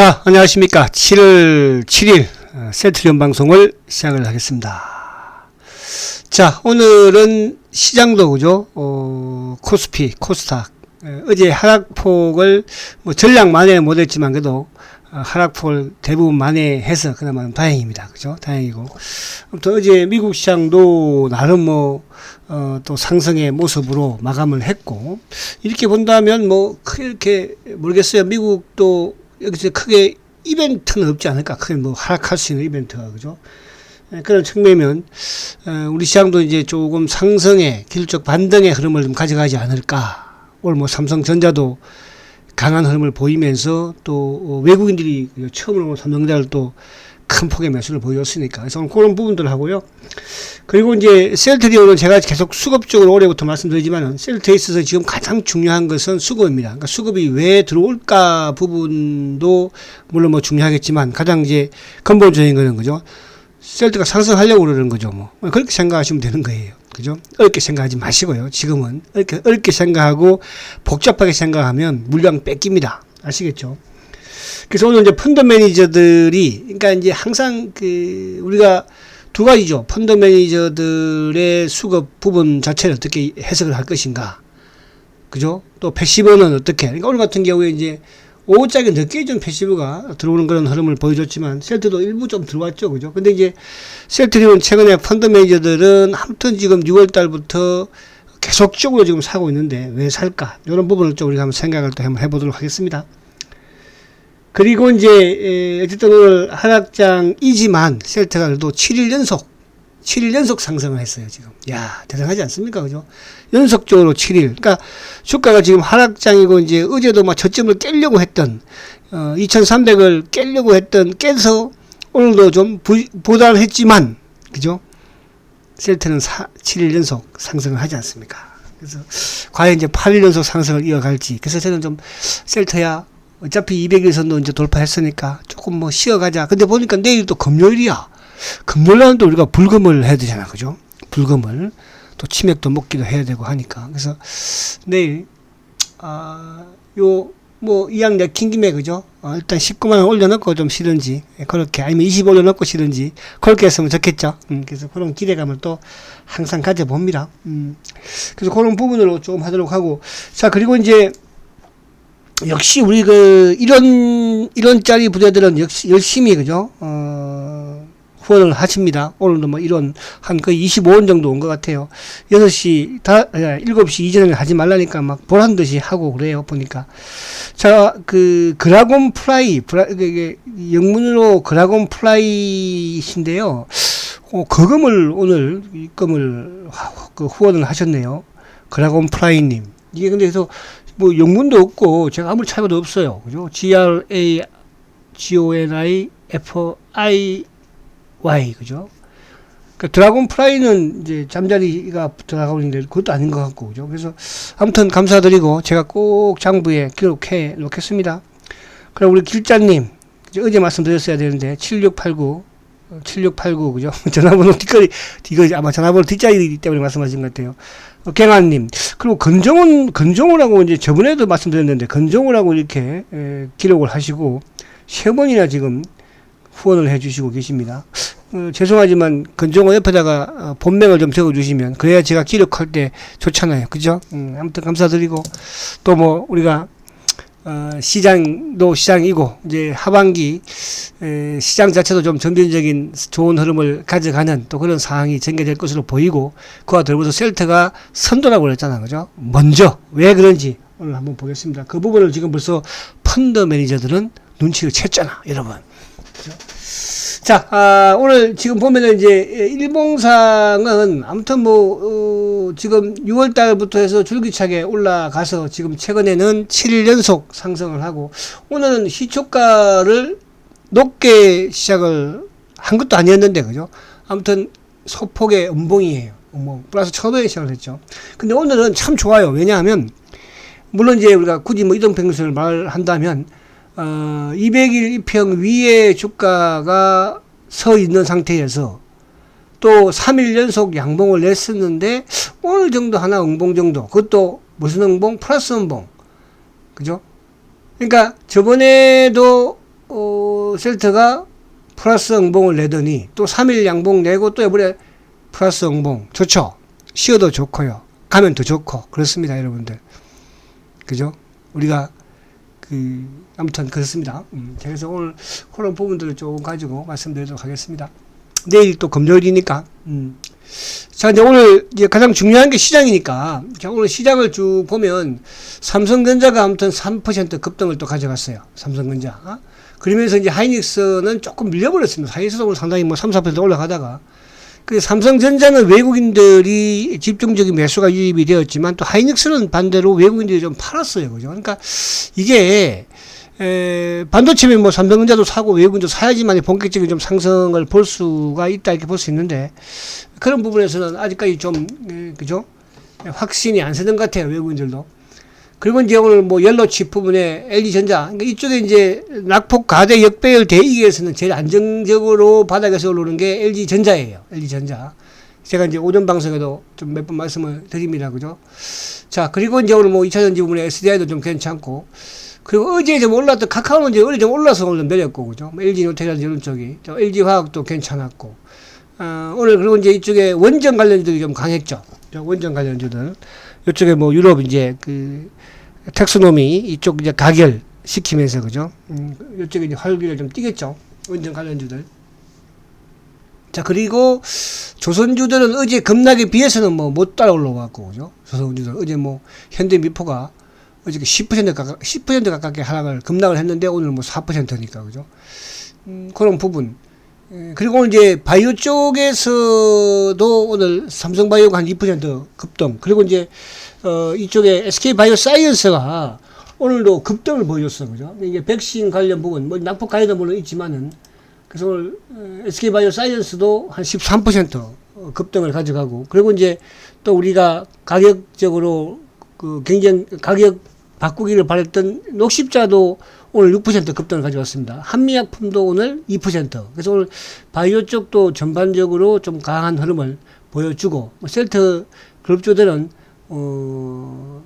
자, 안녕하십니까. 7월 7일 어, 세트리온 방송을 시작을 하겠습니다. 자, 오늘은 시장도 그죠? 어, 코스피, 코스닥. 어, 어제 하락폭을 뭐 전량 만회 못했지만 그래도 어, 하락폭을 대부분 만회해서 그나마 다행입니다. 그죠? 다행이고. 아무튼 어제 미국 시장도 나름 뭐, 어, 또 상승의 모습으로 마감을 했고, 이렇게 본다면 뭐, 크게 모르겠어요. 미국도 여기서 크게 이벤트는 없지 않을까. 크게 뭐 하락할 수 있는 이벤트가, 그죠? 예, 그런 측면이면, 어, 우리 시장도 이제 조금 상승의 길적 반등의 흐름을 좀 가져가지 않을까. 오늘 뭐 삼성전자도 강한 흐름을 보이면서 또 어, 외국인들이 처음으로 삼성전자를 또 큰 폭의 매수를 보였으니까. 그래서 그런 부분들 하고요. 그리고 이제 셀트리온은 제가 계속 수급적으로 올해부터 말씀드리지만은 셀트에 있어서 지금 가장 중요한 것은 수급입니다. 그러니까 수급이 왜 들어올까 부분도 물론 뭐 중요하겠지만 가장 이제 근본적인 거는 그죠. 셀트가 상승하려고 그러는 거죠. 뭐 그렇게 생각하시면 되는 거예요. 그죠? 어렵게 생각하지 마시고요. 지금은 어렵게, 어렵게 생각하고 복잡하게 생각하면 물량 뺏깁니다. 아시겠죠? 그래서 오늘 이제 펀드 매니저들이 그러니까 이제 항상 그 우리가 두 가지죠. 펀드 매니저들의 수급 부분 자체를 어떻게 해석을 할 것인가. 그죠? 또 패시브는 어떻게. 그러니까 오늘 같은 경우에 이제 5호짜리 늦게 좀 패시브가 들어오는 그런 흐름을 보여줬지만 셀트도 일부 좀 들어왔죠. 그죠? 근데 이제 셀트리온 최근에 펀드 매니저들은 아무튼 지금 6월 달부터 계속적으로 지금 사고 있는데 왜 살까? 이런 부분을 좀 우리가 한번 생각을 또 한번 해보도록 하겠습니다. 그리고 이제 어쨌든 오늘 하락장이지만 셀트가 그래도 7일 연속 7일 연속 상승을 했어요, 지금. 야, 대단하지 않습니까? 그죠? 연속적으로 7일. 그러니까 주가가 지금 하락장이고 이제 어제도 막 저점을 깨려고 했던 어 2300을 깨려고 했던 깨서 오늘도 좀 부, 보단했지만 그죠? 셀트는 4, 7일 연속 상승을 하지 않습니까? 그래서 과연 이제 8일 연속 상승을 이어갈지. 그래서 저는 좀 셀트야 어차피 200일선도 이제 돌파했으니까 조금 뭐 쉬어가자. 근데 보니까 내일 또 금요일이야. 금요일날은 또 우리가 불금을 해야 되잖아. 그죠? 불금을. 또 치맥도 먹기도 해야 되고 하니까. 그래서 내일, 아, 요, 뭐, 이왕 내킨 김에, 그죠? 어, 일단 19만원 올려놓고 좀 쉬든지, 예, 그렇게, 아니면 20 올려놓고 쉬든지, 그렇게 했으면 좋겠죠. 음, 그래서 그런 기대감을 또 항상 가져봅니다. 음, 그래서 그런 부분으로 좀 하도록 하고, 자, 그리고 이제, 역시 우리 그 이런 이런 짜리 부대들은 역시 열심히 그죠 어 후원을 하십니다. 오늘도 뭐 이런 한 거의 25원 정도 온 것 같아요. 6시 다 7시 이전에 하지 말라니까 막 보란 듯이 하고 그래요. 보니까 자그 그라곤 플라이 브라, 이게 영문으로 그라곤 플라이신데요. 어, 거금을 오늘 입금을 그 후원을 하셨네요. 그라곤 플라이님. 이게 근데 그래서 뭐 영문도 없고 제가 아무리 찾아봐도 없어요. 그죠? G R A G O N I F I Y 그죠? 그 드라곤 프라이는 이제 잠자리가 드라곤인데 그것도 아닌 것 같고 그죠? 그래서 아무튼 감사드리고 제가 꼭 장부에 기록해 놓겠습니다. 그럼 우리 길자님 어제 말씀드렸어야 되는데 7689 7689 그죠? 전화번호 뒷거리 이거 아마 전화번호 뒷자리 때문에 말씀하신 것 같아요. 어, 갱아님 그리고 건정훈 건정훈하고 이제 저번에도 말씀드렸는데 건정훈하고 이렇게 에, 기록을 하시고 세 번이나 지금 후원을 해주시고 계십니다. 어, 죄송하지만 건정호 옆에다가 어, 본명을 좀 적어주시면 그래야 제가 기록할 때 좋잖아요. 그죠? 음, 아무튼 감사드리고 또 뭐 우리가 어, 시장도 시장이고 이제 하반기 에, 시장 자체도 좀 점진적인 좋은 흐름을 가져가는 또 그런 상황이 전개될 것으로 보이고 그와 더불어서 셀트가 선도라고 그랬잖아 그죠? 먼저 왜 그런지 오늘 한번 보겠습니다. 그 부분을 지금 벌써 펀드 매니저들은 눈치를 챘잖아 여러분. 그죠? 자, 아, 오늘 지금 보면은 이제 일봉상은 아무튼 뭐, 어, 지금 6월 달부터 해서 줄기차게 올라가서 지금 최근에는 7일 연속 상승을 하고 오늘은 시초가를 높게 시작을 한 것도 아니었는데, 그죠? 아무튼 소폭의 음봉이에요. 음봉. 플러스 천원에 시작을 했죠. 근데 오늘은 참 좋아요. 왜냐하면, 물론 이제 우리가 굳이 뭐 이동평균선을 말한다면, 어, 200일 이평 위에 주가가 서 있는 상태에서 또 3일 연속 양봉을 냈었는데 오늘 정도 하나 응봉 정도 그것도 무슨 응봉 플러스 응봉 그죠 그러니까 저번에도 어, 셀트가 플러스 응봉을 내더니 또 3일 양봉 내고 또 이번에 플러스 응봉 좋죠. 쉬어도 좋고요. 가면 더 좋고 그렇습니다, 여러분들. 그죠? 우리가 그 아무튼 그렇습니다. 음, 그래서 오늘 그런 부분들을 조금 가지고 말씀드리도록 하겠습니다. 내일 또 금요일이니까. 음. 자, 이제 오늘 이제 가장 중요한 게 시장이니까. 자, 오늘 시장을 쭉 보면 삼성전자가 아무튼 3% 급등을 또 가져갔어요. 삼성전자. 어? 그러면서 이제 하이닉스는 조금 밀려버렸습니다. 하이닉스도 상당히 뭐 3, 4% 올라가다가. 그 삼성전자는 외국인들이 집중적인 매수가 유입이 되었지만 또 하이닉스는 반대로 외국인들이 좀 팔았어요. 그죠? 그러니까 이게 에, 반도체면 뭐 삼성전자도 사고 외국인도 사야지만 본격적인 좀 상승을 볼 수가 있다 이렇게 볼 수 있는데 그런 부분에서는 아직까지 좀 에, 그죠? 확신이 안 서는 것 같아요 외국인들도. 그리고 이제 오늘 뭐 옐로칩 부분에 LG전자 그러니까 이쪽에 이제 낙폭 가대 역배열 대기에서는 제일 안정적으로 바닥에서 오르는 게 LG전자예요 LG전자. 제가 이제 오전 방송에도 좀 몇 번 말씀을 드립니다 그죠? 자 그리고 이제 오늘 뭐 2차전지 부분에 SDI도 좀 괜찮고 그리고 어제 좀 올랐던 카카오는 이제 어제 좀 올라서 오늘 내렸고, 그죠? 뭐 LG 노텍이라든지 이런 쪽이. 또 LG 화학도 괜찮았고. 어, 오늘 그리고 이제 이쪽에 원전 관련주들이 좀 강했죠. 원전 관련주들. 이쪽에 뭐 유럽 이제 그 텍스노미 이쪽 이제 가결 시키면서, 그죠? 음, 이쪽에 이제 활기를 좀 띄겠죠. 원전 관련주들. 자, 그리고 조선주들은 어제 급락에 비해서는 뭐 못 따라 올라왔고, 그죠? 조선주들. 어제 뭐 현대 미포가 어저께 10% 가깝, 10% 가깝게 하락을, 급락을 했는데 오늘 뭐 4%니까, 그죠? 음, 그런 부분. 에, 그리고 이제 바이오 쪽에서도 오늘 삼성바이오가 한 2% 급등. 그리고 이제, 어, 이쪽에 SK 바이오 사이언스가 오늘도 급등을 보여줬어, 그죠? 이게 백신 관련 부분, 뭐 낙폭 가이드 물론 있지만은, 그래서 오늘 어, SK 바이오 사이언스도 한 13% 급등을 가져가고, 그리고 이제 또 우리가 가격적으로 그 경쟁 가격 바꾸기를 바랬던 녹십자도 오늘 6% 급등을 가져왔습니다. 한미약품도 오늘 2%. 그래서 오늘 바이오 쪽도 전반적으로 좀 강한 흐름을 보여주고 뭐 셀트 그룹주들은 어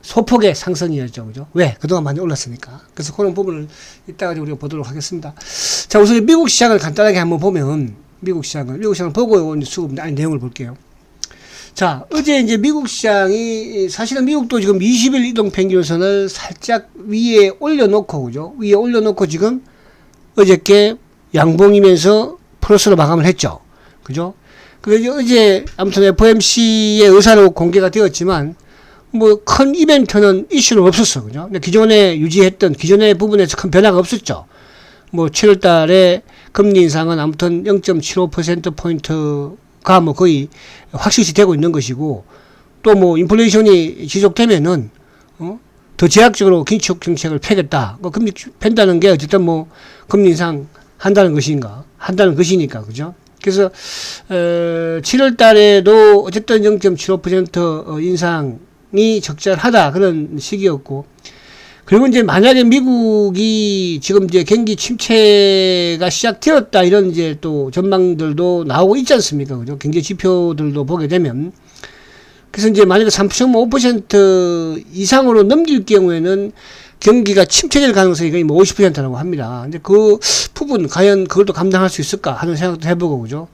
소폭의 상승이었죠. 그죠? 왜? 그동안 많이 올랐으니까. 그래서 그런 부분을 이따가 우리가 보도록 하겠습니다. 자, 우선 미국 시장을 간단하게 한번 보면 미국 시장을 미국 시장을 보고 수급 아니 내용을 볼게요. 자, 어제 이제 미국 시장이 사실은 미국도 지금 20일 이동 평균선을 살짝 위에 올려놓고 그죠? 위에 올려놓고 지금 어저께 양봉이면서 플러스로 마감을 했죠. 그죠? 그래서 어제 아무튼 FOMC의 의사로 공개가 되었지만 뭐 큰 이벤트는 이슈는 없었어. 그죠? 근데 기존에 유지했던 기존의 부분에서 큰 변화가 없었죠. 뭐 7월 달에 금리 인상은 아무튼 0.75% 포인트 가 뭐 거의 확실시 되고 있는 것이고 또 뭐 인플레이션이 지속되면은 어? 더 제약적으로 긴축 정책을 펴겠다. 뭐 금리 펜다는 게 어쨌든 뭐 금리 인상 한다는 것인가 한다는 것이니까 그죠? 그래서 어, 7월 달에도 어쨌든 0.75% 인상이 적절하다 그런 시기였고 그리고 이제 만약에 미국이 지금 이제 경기 침체가 시작되었다 이런 이제 또 전망들도 나오고 있지 않습니까? 그죠? 경제 지표들도 보게 되면 그래서 이제 만약에 3.5% 이상으로 넘길 경우에는 경기가 침체될 가능성이 거의 뭐 50%라고 합니다. 근데 그 부분 과연 또 감당할 수 있을까 하는 생각도 해보고 그죠.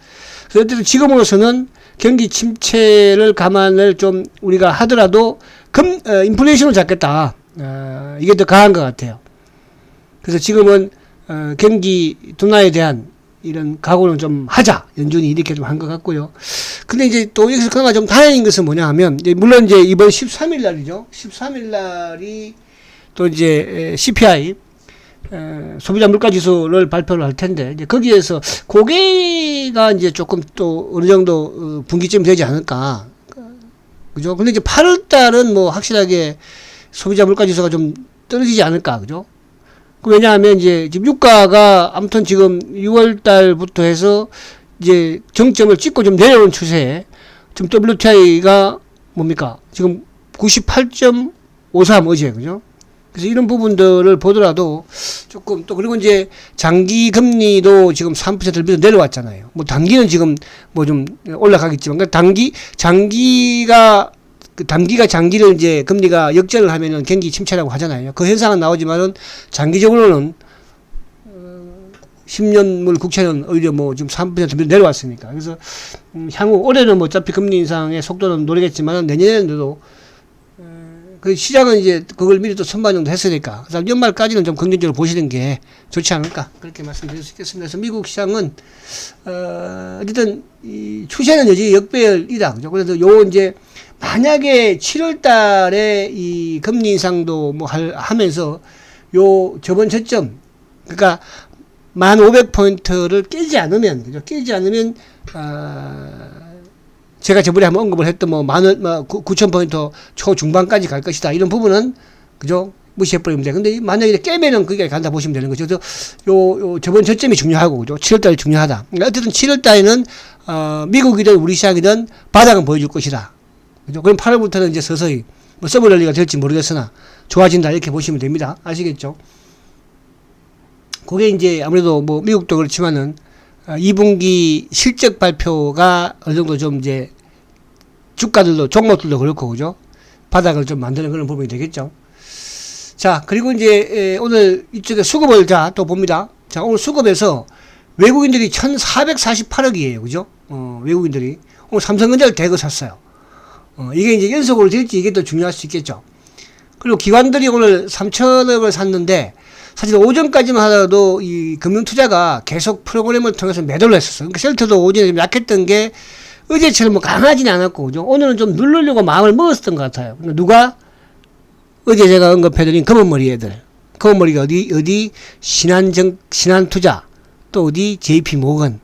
그래서 어쨌든 지금으로서는 경기 침체를 감안을 좀 우리가 하더라도 금 어, 인플레이션을 잡겠다. 어, 이게 더 강한 것 같아요. 그래서 지금은 어, 경기 둔화에 대한 이런 각오는 좀 하자 연준이 이렇게 좀 한 것 같고요. 근데 이제 또 여기서 그나마 좀 다행인 것은 뭐냐 하면 이제 물론 이제 이번 13일 날이죠. 13일 날이 또 이제 CPI 에, 소비자 물가 지수를 발표를 할 텐데 이제 거기에서 고개가 이제 조금 또 어느 정도 어, 분기점이 되지 않을까. 그죠? 근데 이제 8월 달은 뭐 확실하게 소비자 물가 지수가 좀 떨어지지 않을까, 그죠? 그 왜냐하면 이제 지금 유가가 아무튼 지금 6월 달부터 해서 이제 정점을 찍고 좀 내려온 추세에 지금 WTI가 뭡니까? 지금 98.53 어제, 그죠? 그래서 이런 부분들을 보더라도 조금 또 그리고 이제 장기 금리도 지금 3%를 밑으로 내려왔잖아요. 뭐 단기는 지금 뭐 좀 올라가겠지만 그 단기 장기가 그 단기가 장기를 이제 금리가 역전을 하면은 경기 침체라고 하잖아요. 그 현상은 나오지만은 장기적으로는 10년물 국채는 오히려 뭐 지금 3% 내려왔으니까. 그래서 음, 향후 올해는 뭐 어차피 금리 인상의 속도는 노리겠지만 내년에도 그 시장은 이제 그걸 미리 또 선반 정도 했으니까 그래서 연말까지는 좀 긍정적으로 보시는 게 좋지 않을까 그렇게 말씀드릴 수 있겠습니다. 그래서 미국 시장은 어 어쨌든 이 추세는 여전히 역배열이다. 그죠? 그래서 요 이제 만약에 7월 달에 이 금리 인상도 뭐 할, 하면서 요 저번 저점 그러니까 1,500포인트를 깨지 않으면 그죠? 깨지 않으면 아 제가 저번에 한번 언급을 했던 뭐 만원, 뭐 9천 포인트 초중반까지 갈 것이다. 이런 부분은 그죠? 무시해 버리면 돼. 근데 만약에 깨면은 그게 간다 보시면 되는 거죠. 그래서 요, 요 저번 저점이 중요하고 그죠? 7월 달이 중요하다. 그러니까 어쨌든 7월 달에는 어, 미국이든 우리 시장이든 바닥은 보여줄 것이다. 그죠? 그럼 8월부터는 이제 서서히 뭐 서브 랠리가 될지 모르겠으나 좋아진다 이렇게 보시면 됩니다. 아시겠죠? 그게 이제 아무래도 뭐 미국도 그렇지만은 2분기 실적 발표가 어느 정도 좀 이제 주가들도 종목들도 그렇고 그죠? 바닥을 좀 만드는 그런 부분이 되겠죠. 자, 그리고 이제 오늘 이쪽에 수급을 자 또 봅니다. 자, 오늘 수급에서 외국인들이 1,448억이에요. 그죠? 어, 외국인들이 오늘 삼성전자를 대거 샀어요. 어, 이게 이제 연속으로 될지 이게 더 중요할 수 있겠죠. 그리고 기관들이 오늘 3천억을 샀는데 사실 오전까지만 하더라도 이 금융투자가 계속 프로그램을 통해서 매도를 했었어요. 그러니까 셀트도 오전에 좀 약했던 게 어제처럼 뭐 강하지는 않았고, 그죠? 오늘은 좀 누르려고 마음을 먹었던 것 같아요. 그러니까 누가 어제 제가 언급해드린 검은머리 애들. 검은머리가 어디, 어디, 신한정, 신한투자, 또 어디, JP 모건.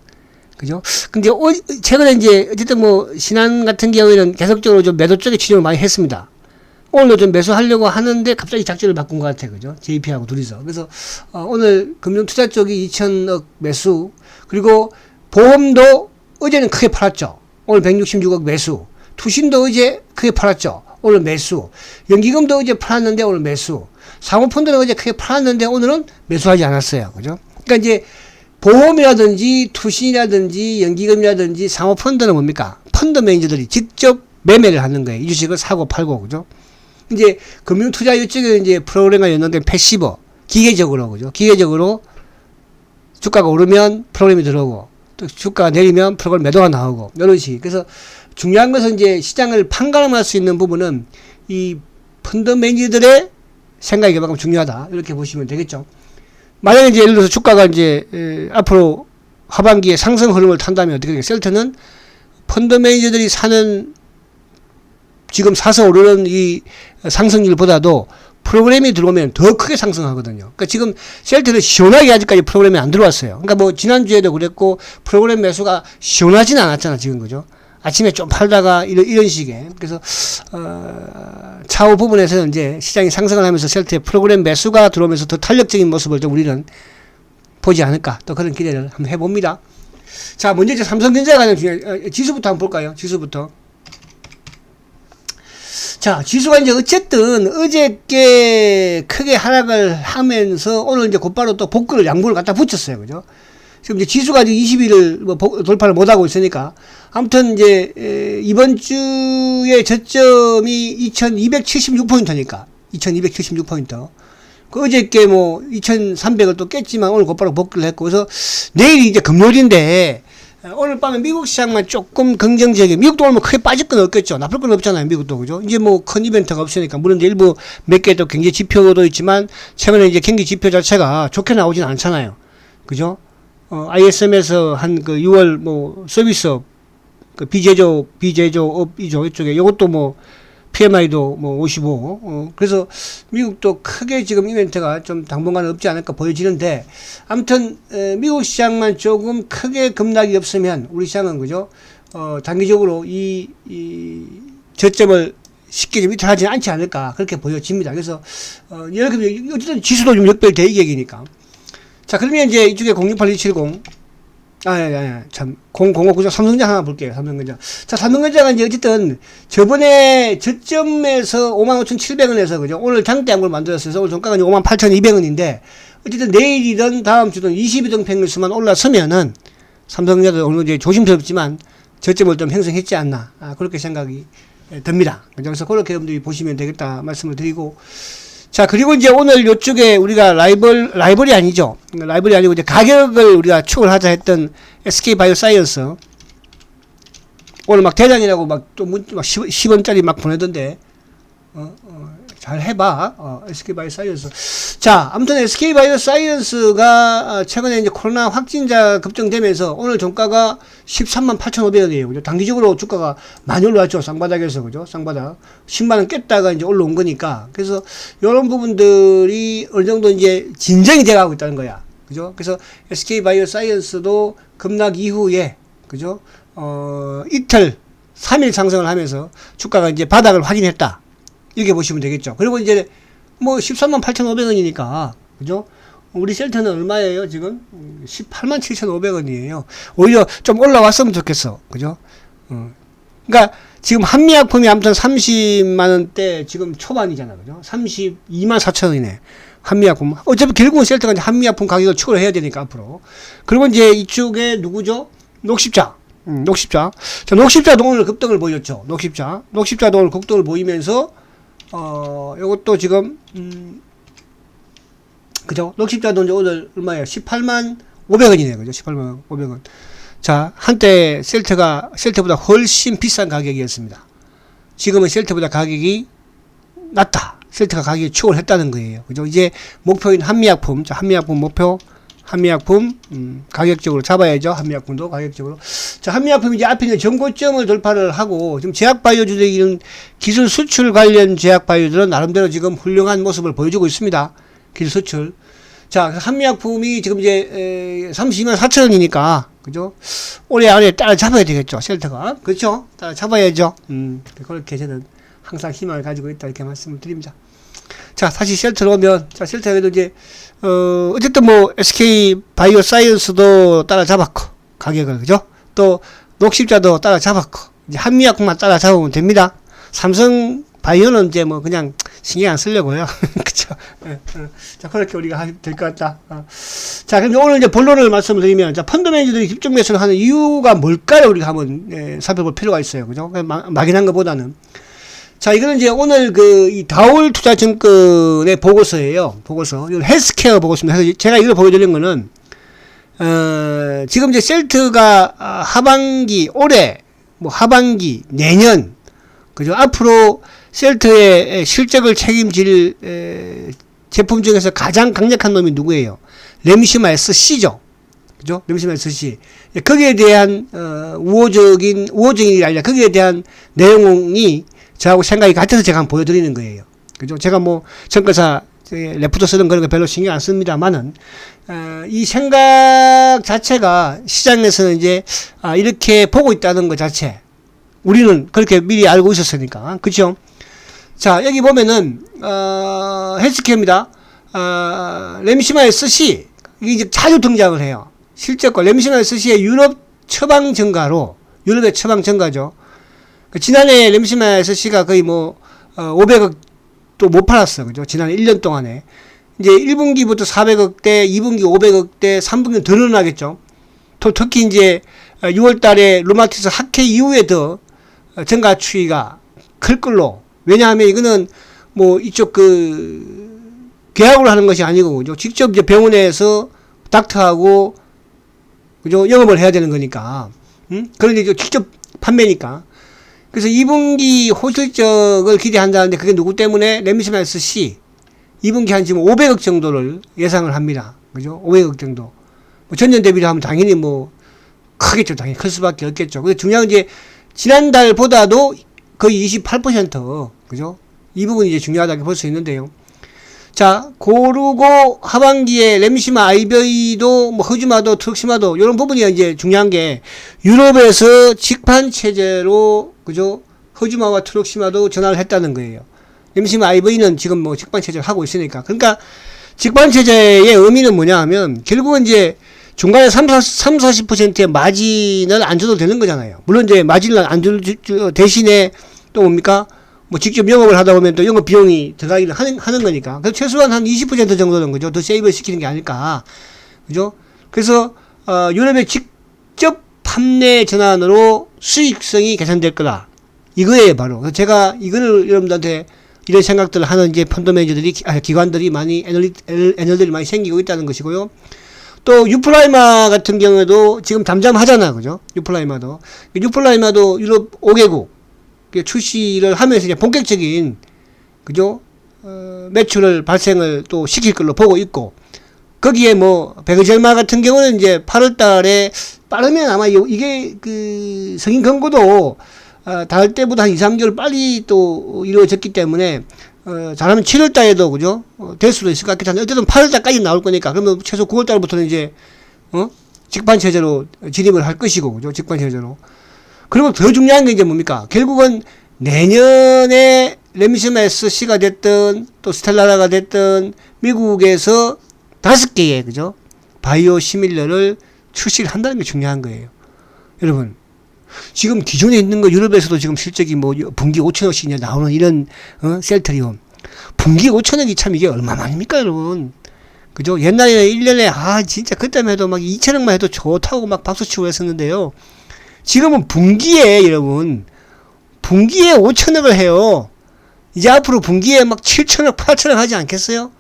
그죠? 근데, 어, 최근에 이제, 어쨌든 뭐, 신한 같은 경우에는 계속적으로 좀 매도 쪽에 진영을 많이 했습니다. 오늘도 좀 매수하려고 하는데 갑자기 작전을 바꾼 것 같아. 그죠? JP하고 둘이서. 그래서, 어, 오늘 금융투자 쪽이 2천억 매수, 그리고 보험도 어제는 크게 팔았죠. 오늘 166억 매수. 투신도 어제 크게 팔았죠. 오늘 매수. 연기금도 어제 팔았는데 오늘 매수. 사모펀드는 어제 크게 팔았는데 오늘은 매수하지 않았어요. 그죠? 그러니까 이제 보험이라든지 투신이라든지 연기금이라든지 사모펀드는 뭡니까? 펀드 매니저들이 직접 매매를 하는 거예요. 이 주식을 사고 팔고, 그죠? 이제 금융투자 이쪽에 이제 프로그램과 연동된 패시버, 기계적으로, 그죠? 기계적으로 주가가 오르면 프로그램이 들어오고, 또 주가가 내리면 프로그램 매도가 나오고, 이런 식. 그래서 중요한 것은 이제 시장을 판가름할 수 있는 부분은 이 펀드 매니저들의 생각이 그만큼 중요하다. 이렇게 보시면 되겠죠. 만약에 이제 예를 들어서 주가가 이제 에, 앞으로 하반기에 상승 흐름을 탄다면 어떻게 되겠어요? 셀트는 펀드 매니저들이 사는 지금 사서 오르는 이 상승률보다도 프로그램이 들어오면 더 크게 상승하거든요. 그러니까 지금 셀트는 시원하게 아직까지 프로그램이 안 들어왔어요. 그러니까 뭐 지난주에도 그랬고 프로그램 매수가 시원하진 않았잖아, 지금 그죠? 아침에 좀 팔다가 이런, 이런 식의. 그래서, 어, 차후 부분에서는 이제 시장이 상승을 하면서 셀트의 프로그램 매수가 들어오면서 더 탄력적인 모습을 좀 우리는 보지 않을까. 또 그런 기대를 한번 해봅니다. 자, 먼저 이제 삼성전자가 가장 중요한, 어, 지수부터 한번 볼까요? 지수부터. 자, 지수가 이제 어쨌든 어저께 크게 하락을 하면서 오늘 이제 곧바로 또 복구를 양보를 갖다 붙였어요. 그죠? 지금 이제 지수가 이제 20일을 뭐 돌파를 못하고 있으니까 아무튼 이제 에, 이번 주의 저점이 2276포인트니까 2276포인트. 그 어저께 뭐 2300을 또 깼지만 오늘 곧바로 복구를 했고 그래서 내일이 이제 금요일인데 오늘 밤에 미국 시장만 조금 긍정적이게 미국도 오늘 뭐 크게 빠질 건 없겠죠. 나쁠 건 없잖아요 미국도. 그죠? 이제 뭐 큰 이벤트가 없으니까. 물론 일부 몇 개 또 경제 지표도 있지만 최근에 이제 경기 지표 자체가 좋게 나오진 않잖아요. 그죠? 어, ISM에서 한 그 6월 뭐 서비스업, 그 비제조, 비제조업이죠. 이쪽에 이것도 뭐 PMI도 뭐 55. 어, 그래서 미국도 크게 지금 이벤트가 좀 당분간 없지 않을까 보여지는데 아무튼 에, 미국 시장만 조금 크게 급락이 없으면 우리 시장은 그죠? 어, 단기적으로 이, 이 저점을 쉽게 좀 이탈하지 않지 않을까 그렇게 보여집니다. 그래서 어, 이렇게 어쨌든 지수도 좀 역별 대기격이니까. 자, 그러면 이제 이쪽에 068270. 아, 예, 예, 예. 참, 0059죠. 삼성전자 하나 볼게요. 삼성전자. 자, 삼성전자가 이제 어쨌든 저번에 저점에서 55,700원에서 그죠. 오늘 장대 양을 만들었어요. 오늘 종가가 58,200원인데 어쨌든 내일이든 다음 주든 22등 평균수만 올라서면은 삼성전자도 오늘 이제 조심스럽지만 저점을 좀 형성했지 않나. 아, 그렇게 생각이 듭니다. 그래서 그렇게 여러분들이 보시면 되겠다 말씀을 드리고 자, 그리고 이제 오늘 요쪽에 우리가 라이벌, 라이벌이 아니죠. 라이벌이 아니고 이제 가격을 우리가 추월 하자 했던 SK 바이오 사이언스. 오늘 막 대장이라고 막또 문, 막 10, 10원짜리 막 보내던데. 어, 어, 잘 해봐. 어, SK 바이오 사이언스. 자, 아무튼 SK 바이오 사이언스가 어, 최근에 이제 코로나 확진자 급증되면서 오늘 종가가 13만 8,500원이에요. 그죠? 단기적으로 주가가 많이 올라왔죠. 쌍바닥에서. 그죠? 쌍바닥. 10만원 깼다가 이제 올라온 거니까. 그래서 이런 부분들이 어느 정도 이제 진정이 돼가고 있다는 거야. 그죠? 그래서 SK 바이오 사이언스도 급락 이후에, 그죠? 어, 이틀, 3일 상승을 하면서 주가가 이제 바닥을 확인했다. 이렇게 보시면 되겠죠. 그리고 이제 뭐 13만 8,500원이니까, 그죠? 우리 셀트는 얼마예요, 지금? 18만 7,500원이에요. 오히려 좀 올라왔으면 좋겠어. 그죠? 어. 그러니까 지금 한미약품이 아무튼 30만 원대 지금 초반이잖아. 그죠? 32만 4천 원이네. 한미약품. 어차피 결국은 셀트가 이제 한미약품 가격을 추구를 해야 되니까 앞으로. 그리고 이제 이쪽에 누구죠? 녹십자. 음, 녹십자. 자, 녹십자도 오늘 급등을 보였죠. 녹십자. 녹십자도 오늘 급등을 보이면서 어, 요것도 지금, 음, 그죠? 녹십자도 이제 오늘 얼마예요? 18만 500원이네요. 그죠? 18만 500원. 자, 한때 셀트가, 셀트보다 훨씬 비싼 가격이었습니다. 지금은 셀트보다 가격이 낮다. 셀트가 가격이 추월 했다는 거예요. 그죠? 이제 목표인 한미약품, 자, 한미약품 목표, 한미약품, 음, 가격적으로 잡아야죠. 한미약품도 가격적으로. 자, 한미약품이 이제 앞에 있는 정고점을 돌파를 하고, 지금 제약바이오주들이 이런 기술 수출 관련 제약바이오들은 나름대로 지금 훌륭한 모습을 보여주고 있습니다. 기술 수출. 자, 한미약품이 지금 이제, 에, 32만 4천 원이니까, 그죠? 올해 안에 따라 잡아야 되겠죠. 셀터가. 그렇죠? 따라 잡아야죠. 음, 그렇게 저는 항상 희망을 가지고 있다. 이렇게 말씀을 드립니다. 자, 다시 셀터로 오면, 자, 셀터에도 이제, 어, 어쨌든 뭐, SK 바이오 사이언스도 따라잡았고, 가격을, 그죠? 또, 녹십자도 따라잡았고, 이제 한미약품만 따라잡으면 됩니다. 삼성 바이오는 이제 뭐, 그냥 신경 안 쓰려고요. 그쵸? 예, 예. 자, 그렇게 우리가 하면 될 것 같다. 어. 자, 그럼 오늘 이제 본론을 말씀을 드리면, 자, 펀드 매니저들이 집중 매수를 하는 이유가 뭘까요? 우리가 한번, 예, 살펴볼 필요가 있어요. 그죠? 막, 막연한 것보다는. 자, 이거는 이제 오늘 그, 이 다올 투자증권의 보고서예요. 보고서. 이건 헬스케어 보고서입니다. 그래서 제가 이걸 보여드린 거는, 어, 지금 이제 셀트가 아, 하반기, 올해, 뭐 하반기, 내년, 그죠? 앞으로 셀트의 실적을 책임질 에, 제품 중에서 가장 강력한 놈이 누구예요? 렘시마 SC죠. 그죠? 렘시마 SC. 거기에 대한, 어, 우호적인, 우호적인 게 아니라 거기에 대한 내용이 저하고 생각이 같아서 제가 한번 보여드리는 거예요. 그죠? 제가 뭐, 정권사, 레프트 쓰는 그런 거 별로 신경 안 씁니다만은, 어, 이 생각 자체가 시장에서는 이제, 아, 이렇게 보고 있다는 것 자체. 우리는 그렇게 미리 알고 있었으니까. 그죠? 자, 여기 보면은, 어, 헬스케어입니다. 어, 렘시마 SC. 이게 이제 자주 등장을 해요. 실제과 렘시마 SC의 유럽 처방 증가로, 유럽의 처방 증가죠. 그 지난해 렘시마 SC가 거의 뭐, 어, 500억 또 못 팔았어. 그죠? 지난 1년 동안에. 이제 1분기부터 400억대, 2분기 500억대, 3분기는 더 늘어나겠죠. 또 특히 이제 6월 달에 루마티스 학회 이후에 더 증가 추이가 클 걸로. 왜냐하면 이거는 뭐 이쪽 그 계약을 하는 것이 아니고 그죠. 직접 이제 병원에서 닥터하고 그죠. 영업을 해야 되는 거니까. 음? 그런데 직접 판매니까. 그래서 2분기 호실적을 기대한다는데 그게 누구 때문에 레미스마스 C 2분기 한 지금 500억 정도를 예상을 합니다. 그죠? 500억 정도. 뭐 전년 대비로 하면 당연히 뭐 크겠죠. 당연히 클 수밖에 없겠죠. 근데 중요한 게 지난달보다도 거의 28% 그죠? 이 부분이 이제 중요하다고 볼 수 있는데요. 자, 고르고 하반기에 램시마 아이베이도 뭐 허즈마도 트럭시마도 이런 부분이 이제 중요한 게 유럽에서 직판 체제로 그죠? 허즈마와 트럭시마도 전환을 했다는 거예요. 램시마 아이베이는 지금 뭐 직판 체제를 하고 있으니까. 그러니까 직판 체제의 의미는 뭐냐 하면 결국은 이제 중간에 3, 40, 40%의 마진을 안 줘도 되는 거잖아요. 물론 이제 마진을 안줄 대신에 또 뭡니까? 뭐 직접 영업을 하다 보면 또 영업 비용이 들어가기를 하는, 하는 거니까. 그래서 최소한 한 20% 정도는 그죠? 더 세이브를 시키는 게 아닐까. 그죠? 그래서, 어, 유럽의 직접 판매 전환으로 수익성이 개선될 거다. 이거예요, 바로. 제가 이거를 여러분들한테 이런 생각들을 하는 이제 펀드 매니저들이 기- 아, 기관들이 많이 애널리, 애널- 애널들이 많이 생기고 있다는 것이고요. 또 유플라이마 같은 경우에도 지금 잠잠하잖아, 그죠? 유플라이마도 유플라이마도 유럽 5개국 출시를 하면서 이제 본격적인 그죠? 어, 매출을 발생을 또 시킬 걸로 보고 있고 거기에 뭐 베그젤마 같은 경우는 이제 8월 달에 빠르면 아마 요- 이게 그 성인 권고도 어, 달 때보다 한 2, 3개월 빨리 또 이루어졌기 때문에 어, 잘하면 7월 달에도 그죠? 어, 될 수도 있을 것 같긴 한데 어쨌든 8월 달까지 나올 거니까 그러면 최소 9월 달부터는 이제 어? 직관 체제로 진입을 할 것이고 그죠? 직관 체제로. 그리고 더 중요한 게 이제 뭡니까? 결국은 내년에 레미시메스 C가 됐든 또 스텔라라가 됐든 미국에서 다섯 개의 그죠? 바이오 시밀러를 출시를 한다는 게 중요한 거예요. 여러분 지금 기존에 있는 거 유럽에서도 지금 실적이 뭐 분기 5천억씩 나오는 이런 어? 셀트리온 분기 5천억이 참 이게 얼마만입니까 여러분 그죠 옛날에 1년에 아 진짜 그때만 해도 막 2천억만 해도 좋다고 막 박수치고 했었는데요 지금은 분기에 여러분 분기에 5천억을 해요 이제 앞으로 분기에 막 7천억 8천억 하지 않겠어요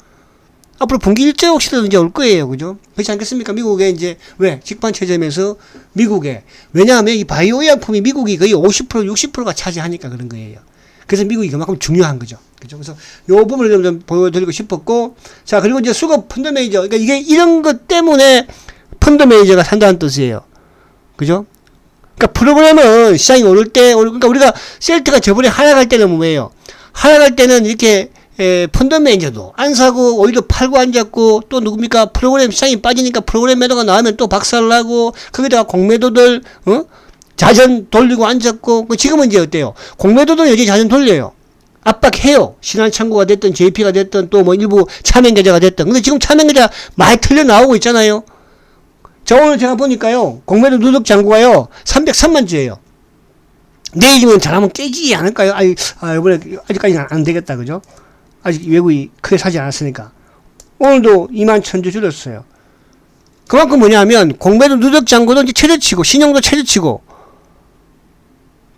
앞으로 분기 1조억씩도 이제 올 거예요 그죠 그렇지 않겠습니까 미국에 이제 왜 직관 체제면서 미국에 왜냐하면 이 바이오 의약품이 미국이 거의 50% 60%가 차지하니까 그런 거예요. 그래서 미국이 그만큼 중요한 거죠. 그죠? 그래서 요 부분을 좀, 좀 보여드리고 싶었고, 자 그리고 이제 수급 펀드 매니저, 그러니까 이게 이런 것 때문에 펀드 매니저가 산다는 뜻이에요. 그죠? 그러니까 프로그램은 시장이 오를 때, 그러니까 우리가 셀트가 저번에 하락할 때는 뭐예요? 하락할 때는 이렇게 에, 펀드 매니저도 안 사고 오히려 팔고 앉았고 또 누굽니까? 프로그램 시장이 빠지니까 프로그램 매도가 나오면 또 박살나고 거기다가 공매도들 어? 자전 돌리고 앉았고 그 지금은 이제 어때요? 공매도도 여전히 자전 돌려요. 압박해요. 신한창구가 됐든 JP가 됐든 또 뭐 일부 차명 계좌가 됐든. 근데 지금 차명 계좌 많이 틀려 나오고 있잖아요. 자 오늘 제가 보니까요. 공매도 누적 잔고가요. 303만 주예요. 내일이면 잘하면 깨지지 않을까요? 아이, 아, 이번에 아직까지는 안 되겠다, 그죠? 아직 외국이 크게 사지 않았으니까. 오늘도 2만 천주 줄였어요. 그만큼 뭐냐면, 공매도 누적 잔고도 이제 최저치고, 신용도 최저치고,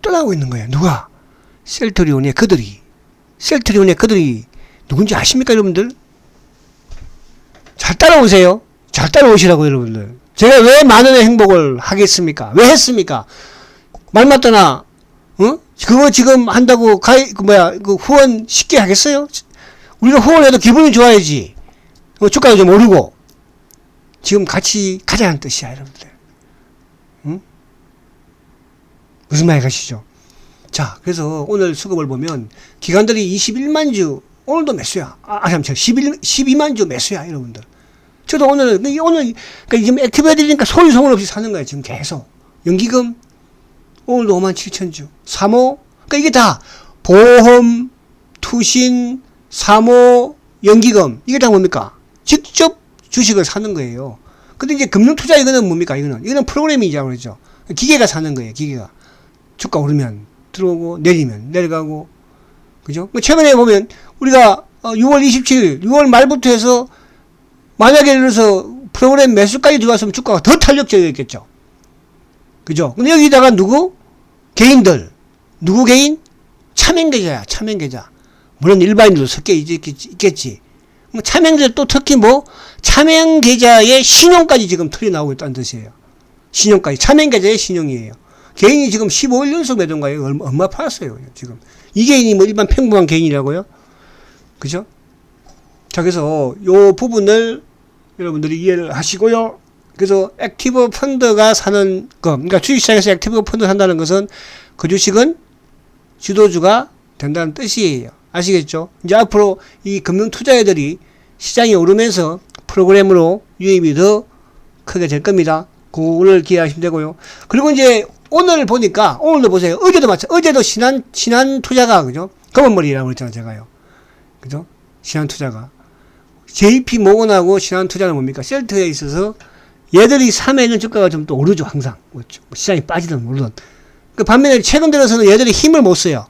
떠나고 있는 거예요. 누가? 셀트리온의 그들이. 셀트리온의 그들이 누군지 아십니까, 여러분들? 잘 따라오세요. 잘 따라오시라고, 여러분들. 제가 왜 만원의 행복을 하겠습니까? 왜 했습니까? 말 맞다나, 어? 그거 지금 한다고 가입, 그 뭐야, 그 후원 쉽게 하겠어요? 우리가 후원해도 기분이 좋아야지. 어, 주가도 좀 오르고. 지금 같이 가자는 뜻이야, 여러분들. 응? 무슨 말 가시죠? 자, 그래서 오늘 수급을 보면 기관들이 21만 주, 오늘도 매수야. 아, 아 잠시만, 11, 12만 주 매수야, 여러분들. 저도 오늘, 오늘, 그러니까 지금 액티브 해드리니까 소리 소문 없이 사는 거예요, 지금 계속. 연기금, 오늘도 5만 7천 주. 사모, 그러니까 이게 다 보험, 투신, 사모, 연기금 이게 다 뭡니까? 직접 주식을 사는 거예요. 근데 이제 금융 투자 이거는 뭡니까? 이거는 이거는 프로그램이자 그러죠. 기계가 사는 거예요. 기계가 주가 오르면 들어오고 내리면 내려가고 그죠? 뭐 최근에 보면 우리가 6월 27일, 6월 말부터 해서 만약에 예를 들어서 프로그램 매수까지 들어왔으면 주가가 더 탄력적이었겠죠. 그죠? 근데 여기다가 누구? 개인들. 누구 개인? 차명 계좌야, 차명 계좌. 물론 일반인들도 섞여 있겠지. 뭐 차명계좌 또 특히 뭐, 차명계좌의 신용까지 지금 털이 나오고 있다는 뜻이에요. 신용까지. 차명계좌의 신용이에요. 개인이 지금 15일 연속 매도인 거예요. 얼마, 팔았어요, 지금. 이 개인이 뭐 일반 평범한 개인이라고요? 그죠? 자, 그래서 요 부분을 여러분들이 이해를 하시고요. 그래서 액티브 펀드가 사는 거, 그러니까 주식시장에서 액티브 펀드 산다는 것은 그 주식은 주도주가 된다는 뜻이에요. 아시겠죠? 이제 앞으로 이 금융 투자애들이 시장이 오르면서 프로그램으로 유입이 더 크게 될 겁니다. 그거를 기대하시면 되고요. 그리고 이제 오늘 보니까 오늘도 보세요. 어제도 마찬 어제도 신한 신한 투자가 그죠? 검은 머리라고 그랬잖아요, 제가요. 그죠? 신한 투자가 JP 모건하고 신한 투자는 뭡니까? 셀트에 있어서 얘들이 3회는 주가가 좀 또 오르죠, 항상. 뭐 시장이 빠지든 물론. 그 반면에 최근 들어서는 얘들이 힘을 못 써요.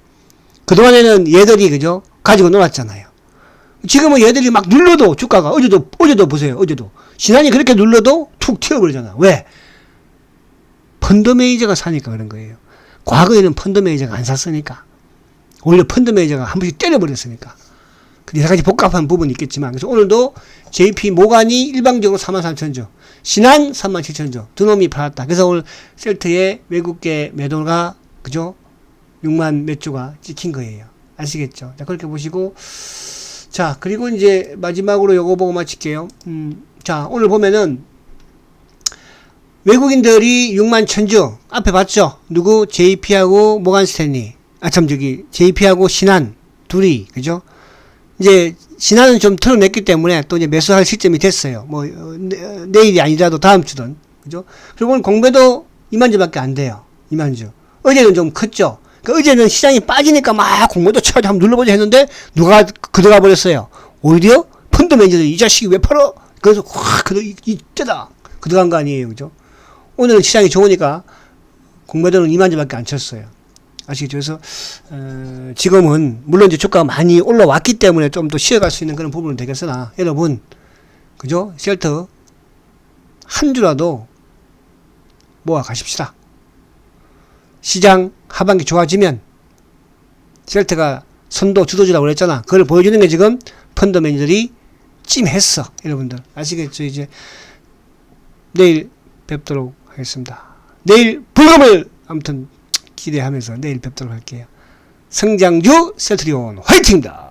그동안에는 얘들이, 그죠? 가지고 놀았잖아요. 지금은 얘들이 막 눌러도 주가가, 어제도, 어제도 보세요, 어제도. 신한이 그렇게 눌러도 툭 튀어버리잖아. 왜? 펀드 매니저가 사니까 그런 거예요. 과거에는 펀드 매니저가 안 샀으니까. 오히려 펀드 매니저가 한 번씩 때려버렸으니까. 여러 가지 복잡한 부분이 있겠지만 그래서 오늘도 JP 모간이 일방적으로 43,000주, 신한 37,000주 두 놈이 팔았다. 그래서 오늘 셀트의 외국계 매도가 그죠? 6만 몇 주가 찍힌 거예요. 아시겠죠? 자, 그렇게 보시고 자, 그리고 이제 마지막으로 요거 보고 마칠게요. 음, 자, 오늘 보면은 외국인들이 6만 천주 앞에 봤죠? 누구? JP하고 모간 스탠리. 아, 참, 저기, JP하고 신한 둘이, 그죠? 이제, 신한은 좀 털어냈기 때문에 또 이제 매수할 시점이 됐어요. 뭐, 어, 내- 내일이 아니라도 다음 주든, 그죠? 그리고 오늘 공매도 2만 주밖에 안 돼요. 2만 주. 어제는 좀 컸죠? 그 어제는 시장이 빠지니까 막 공매도 쳐가지고 한번 눌러보자 했는데, 누가 그들어가 버렸어요. 오히려 펀드 매니저들이 이 자식이 왜 팔어? 그래서 확, 그들, 이- 이때다. 그들어간 거 아니에요. 그죠? 오늘은 시장이 좋으니까 공매도는 2만 주밖에 안 쳤어요. 아시겠죠? 그래서 어, 지금은 물론 이제 주가가 많이 올라왔기 때문에 좀 더 쉬어갈 수 있는 그런 부분은 되겠으나 여러분 그죠? 셀터 한 주라도 모아 가십시다. 시장 하반기 좋아지면 셀트가 선도 주도주라고 그랬잖아. 그걸 보여주는 게 지금 펀드 매니저들이 찜했어. 여러분들 아시겠죠? 이제 내일 뵙도록 하겠습니다. 내일 불금을 아무튼 기대하면서 내일 뵙도록 할게요. 성장주 셀트리온 화이팅입니다.